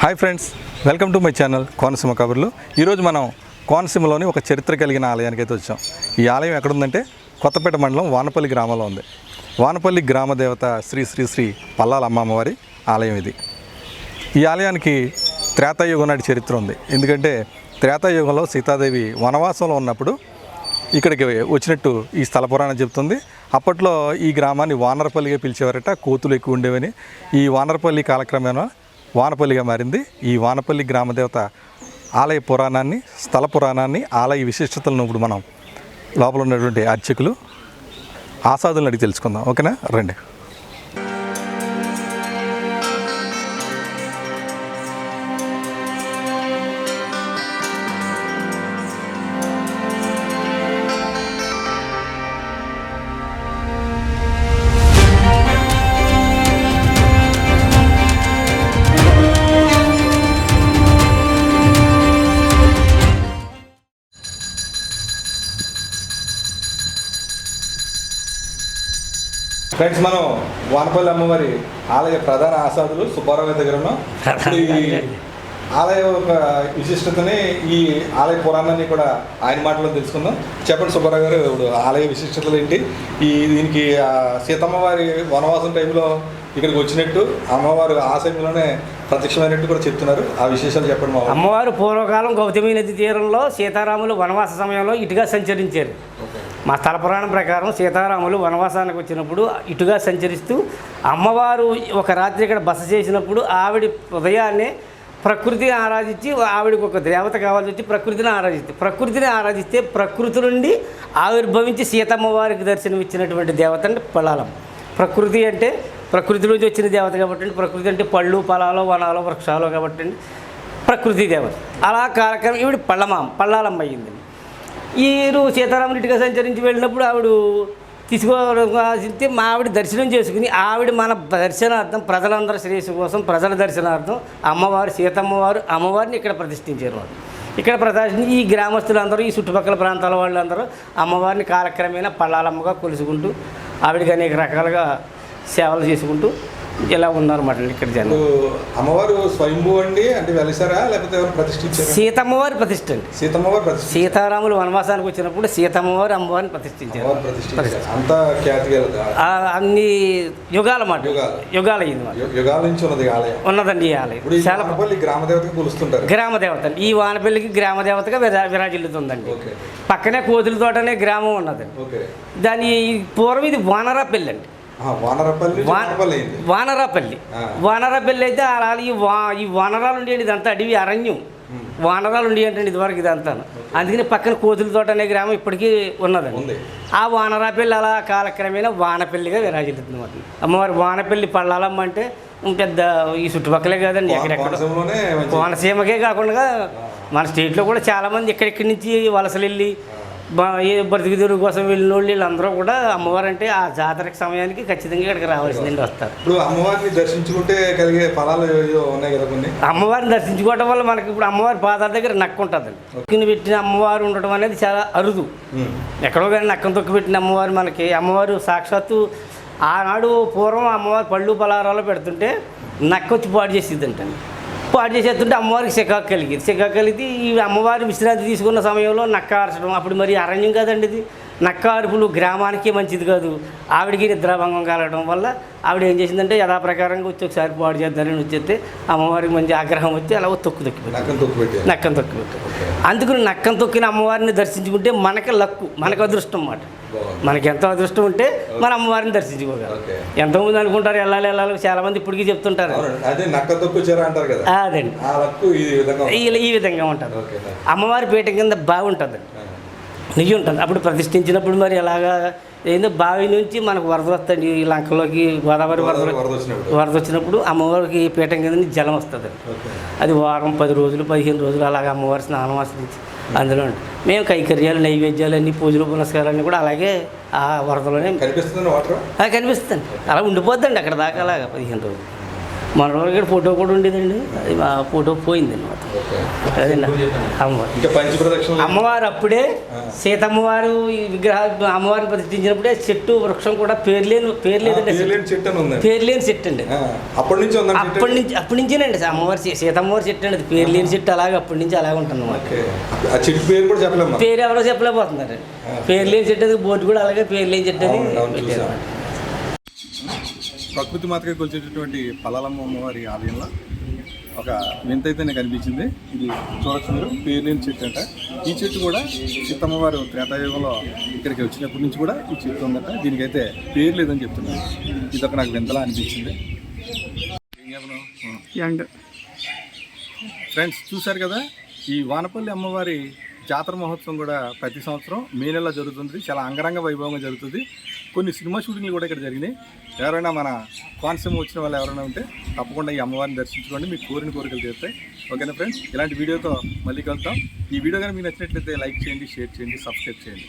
Hi friends welcome to my channel Konaseema కబుర్లు. ఈరోజు మనం కోనసీమలోని ఒక చరిత్ర కలిగిన ఆలయానికి అయితే వచ్చాం. ఈ ఆలయం ఎక్కడుందంటే కొత్తపేట మండలం వానపల్లి గ్రామంలో ఉంది. వానపల్లి గ్రామ దేవత శ్రీ శ్రీ శ్రీ పల్లాల అమ్మమ్మవారి ఆలయం ఇది. ఈ ఆలయానికి త్రేతాయుగం నాటి చరిత్ర ఉంది. ఎందుకంటే త్రేతాయుగంలో సీతాదేవి వనవాసంలో ఉన్నప్పుడు ఇక్కడికి వచ్చినట్టు ఈ స్థల పురాణం చెప్తుంది అప్పట్లో ఈ గ్రామాన్ని వానరపల్లిగా పిలిచేవారట కోతులు ఎక్కువ ఉండేవని. ఈ వానరపల్లి కాలక్రమేణా వానపల్లిగా మారింది. ఈ వానపల్లి గ్రామదేవత ఆలయ పురాణాన్ని స్థల పురాణాన్ని ఆలయ విశిష్టతలను ఇప్పుడు మనం లోపల ఉన్నటువంటి అర్చకులు ఆసాదులను అడిగి తెలుసుకుందాం. ఓకేనా? రండి. ఫ్రెండ్స్ మనం వానపల్లి అమ్మవారి ఆలయ ప్రధాన ఆసాదులు సుబ్బారావు గారి దగ్గర ఉన్నాం ఈ ఆలయ ఒక విశిష్టతని ఈ ఆలయ పురాణాన్ని కూడా ఆయన మాటలో తెలుసుకుందాం. చెప్పండి సుబ్బారావు గారు ఇప్పుడు ఆలయ విశిష్టతలు ఏంటి? ఈ దీనికి సీతమ్మవారి వనవాసం టైంలో ఇక్కడికి వచ్చినట్టు అమ్మవారు ఆ సమయంలోనే ప్రత్యక్షమైనట్టు కూడా చెప్తున్నారు. ఆ విశేషాలు చెప్పండి మా అమ్మవారు పూర్వకాలం గౌతమి నది తీరంలో సీతారాములు వనవాస సమయంలో ఇటుగా సంచరించారు. మా స్థల ప్రకారం సీతారాములు వనవాసానికి వచ్చినప్పుడు ఇటుగా సంచరిస్తూ అమ్మవారు ఒక రాత్రి ఇక్కడ బస చేసినప్పుడు ఆవిడ ఉదయాన్నే ప్రకృతిని ఆరాధించి ఆవిడకి ఒక దేవత కావాల్సి వచ్చి ప్రకృతిని ఆరాధిస్తే ప్రకృతిని ఆరాధిస్తే ప్రకృతి నుండి ఆవిర్భవించి సీతమ్మవారికి దర్శనం ఇచ్చినటువంటి దేవత అంటే పొలాలం ప్రకృతి అంటే ప్రకృతి నుంచి వచ్చిన దేవత కాబట్టి ప్రకృతి అంటే పళ్ళు పొలాలు వనాలు వృక్షాలు కాబట్టి ప్రకృతి దేవత. అలా కాలక్రమం ఈవిడ పళ్ళమాం పళ్ళాలమ్మ అయ్యింది వీరు సీతారామరెడ్డిగా సంచరించి వెళ్ళినప్పుడు ఆవిడ తీసుకోవాల్సింది మా ఆవిడ దర్శనం చేసుకుని ఆవిడ మన దర్శనార్థం ప్రజలందరి శ్రేయస్సు కోసం ప్రజల దర్శనార్థం అమ్మవారు సీతమ్మవారు అమ్మవారిని ఇక్కడ ప్రతిష్ఠించారు వాళ్ళు. ఇక్కడ ప్రదర్శించి ఈ గ్రామస్తులందరూ ఈ చుట్టుపక్కల ప్రాంతాల వాళ్ళందరూ అమ్మవారిని కాలక్రమేణా పళ్ళాలమ్మగా కొలుసుకుంటూ ఆవిడకి అనేక రకాలుగా సేవలు చేసుకుంటూ ఇలా ఉన్నారన్నమాట ఇక్కడ జనం? అమ్మవారు స్వయంభూ అండి అంటే వెలిసారా? లేకపోతే ప్రతిష్ఠించారా? సీతమ్మవారి ప్రతిష్ఠ అండి సీతమ్మవారు ప్రతిష్ఠ సీతారాములు వనవాసానికి వచ్చినప్పుడు సీతమ్మవారు అమ్మవారిని ప్రతిష్ఠించారు. అంత ఖ్యాతి అన్ని యుగాల మాట. యుగాలు. యుగాలు అయింది మాట. యు- యుగాల నుంచి ఉన్నది ఆలయం. ఉన్నదండి ఈ ఆలయం. చాలా వానపల్లి గ్రామ దేవతకి కొలుస్తుంటారు. గ్రామ దేవత అండి. ఈ వానపల్లికి గ్రామ దేవతగా విరా విరాజిల్లుతుందండి. ఓకే. పక్కనే కోతుల తోట అనే గ్రామం ఉన్నదండి దాని పూర్వం ఇది వానరాపల్లి అండి ఆ, వానరపల్లి వానరాపల్లి అయితే అలా ఈ వా ఈ వానరాలు ఉండేది ఇదంతా అడవి అరణ్యం. వానరాలు ఉండి అంటే ఇదివరకు ఇదంతా అందుకని పక్కన కోతుల తోట అనే గ్రామం ఇప్పటికీ ఉన్నదండి. ఆ వానరాపల్లి అలా కాలక్రమేణా వానపల్లిగా విరాజిల్లుతుంది మాట అమ్మవారి వానపల్లి పళ్ళాలమ్మ అంటే పెద్ద ఈ చుట్టుపక్కలే కాదండి ఎక్కడెక్కడ. కోనసీమకే కాకుండా మన స్టేట్లో కూడా చాలామంది ఎక్కడెక్కడి నుంచి వలసలు వెళ్ళి బా- ఏ కోసం వెళ్ళిన వాళ్ళు వీళ్ళందరూ కూడా అమ్మవారు అంటే ఆ జాతరకు సమయానికి ఖచ్చితంగా ఇక్కడికి రావాల్సిందండి వస్తారు. ఇప్పుడు అమ్మవారిని దర్శించుకుంటే కలిగే ఫలాలు ఉన్నాయి కదా కొన్ని? అమ్మవారిని దర్శించుకోవడం వల్ల మనకి ఇప్పుడు అమ్మవారి పాదాల దగ్గర నక్క ఉంటుందండి. నక్కని పెట్టిన అమ్మవారు ఉండడం అనేది చాలా అరుదు. ఎక్కడో కానీ నక్కను తొక్కి పెట్టిన అమ్మవారు మనకి అమ్మవారు సాక్షాత్తు ఆనాడు పూర్వం అమ్మవారు పళ్ళు పలారాలు పెడుతుంటే నక్క వచ్చి పాడు చేసిద్దంటండి. పాడు చేసేస్తుంటే అమ్మవారికి చికాకు కలిగింది. చికాకు కలిగి ఈ అమ్మవారి విశ్రాంతి తీసుకున్న సమయంలో నక్క అరచడం అప్పుడు మరి అరణ్యం కదండి ఇది. నక్క అరుపులు గ్రామానికి మంచిది కాదు. ఆవిడికి నిద్రాభంగం కలగడం వల్ల ఆవిడ ఏం చేసిందంటే యథాప్రకారంగా వచ్చి ఒకసారి పాడు చేద్దారని వచ్చేస్తే అమ్మవారికి మంచి ఆగ్రహం వచ్చి అలా తొక్కు తొక్కి నక్కం తొక్కి పెట్టు అందుకని నక్కం తొక్కిన అమ్మవారిని దర్శించుకుంటే మనకి లక్కు మనకు అదృష్టం అన్నమాట. మనకి ఎంతో అదృష్టం ఉంటే మన అమ్మవారిని దర్శించుకోగలం. ఎంతోమంది అనుకుంటారు వెళ్ళాలి వెళ్ళాలి చాలా మంది ఇప్పటికీ చెప్తుంటారు. అదండి. ఈ విధంగా ఓకే అమ్మవారి పీఠం కింద బావి నెయ్యి ఉంటుంది అప్పుడు ప్రతిష్ఠించినప్పుడు మరి ఎలాగా? ఏందో బావి నుంచి మనకు వరద వస్తుంది. ఈ లంకలోకి గోదావరి వరద వరద వచ్చినప్పుడు. అమ్మవారికి పీఠం కింద జలం వస్తుంది. అది వారం పది రోజులు పదిహేను రోజులు అలాగే అమ్మవారి స్నానం ఆశ్రయించి అందులో. మేము కైకర్యాలు నైవేద్యాలు అన్ని పూజలు పునస్కారాలన్నీ కూడా అలాగే ఆ వరదలోనే కనిపిస్తుంది. అలా ఉండిపోద్దండి అక్కడ దాకా అలాగా పదిహేను రోజులు. మన దగ్గర ఫోటో కూడా ఉండేదండి. అది మా ఫోటో పోయింది అనమాట అమ్మవారు అప్పుడే సీతమ్మవారు ఈ విగ్రహ అమ్మవారిని ప్రతిష్ఠించినప్పుడే చెట్టు వృక్షం కూడా పేరు లేని పేరు లేదండి అసలు. చెట్టు అండి. అప్పటి నుంచి? అప్పటి నుంచి అప్పటి నుంచేనండి అమ్మవారి సీతమ్మవారి చెట్టు అండి అది. పేరు లేని చెట్టు అలాగే అప్పటి నుంచి అలాగే ఉంటుంది ఆ చెట్టు పేరు కూడా చెప్పలేము పేరు ఎవరో చెప్పలేకపోతున్నారు పేరు లేని చెట్టు అది బోర్డు కూడా అలాగే పేరు లేని చెట్టు అని ప్రకృతి మాతగా కొలిచేటటువంటి పలాలమ్మ అమ్మవారి ఆలయంలో ఒక వింత అయితే నాకు అనిపించింది ఇది చూడొచ్చు మీరు. పేర్లేని చెట్టు అంట ఈ చెట్టు కూడా సీతమ్మవారు త్రేతాయుగంలో ఇక్కడికి వచ్చినప్పటి నుంచి కూడా ఈ చెట్టు ఉందట. దీనికైతే పేరు లేదని చెప్తున్నారు. ఇదొక నాకు వింతలా అనిపించింది? ఫ్రెండ్స్ చూశారు కదా? ఈ వానపల్లి అమ్మవారి జాతర మహోత్సవం కూడా ప్రతి సంవత్సరం మే నెలలో జరుగుతుంది. చాలా అంగరంగ వైభవంగా జరుగుతుంది. కొన్ని సినిమా షూటింగ్లు కూడా ఇక్కడ జరిగినాయి. ఎవరైనా మన కోనసీమ వచ్చిన వాళ్ళు ఎవరైనా ఉంటే తప్పకుండా ఈ అమ్మవారిని దర్శించుకోండి. మీకు కోరిన కోరికలు తీరుతాయి. ఓకేనా ఫ్రెండ్స్? ఇలాంటి వీడియోతో మళ్ళీ కలుద్దాం. ఈ వీడియో కానీ మీకు నచ్చినట్లయితే లైక్ చేయండి షేర్ చేయండి సబ్స్క్రైబ్ చేయండి.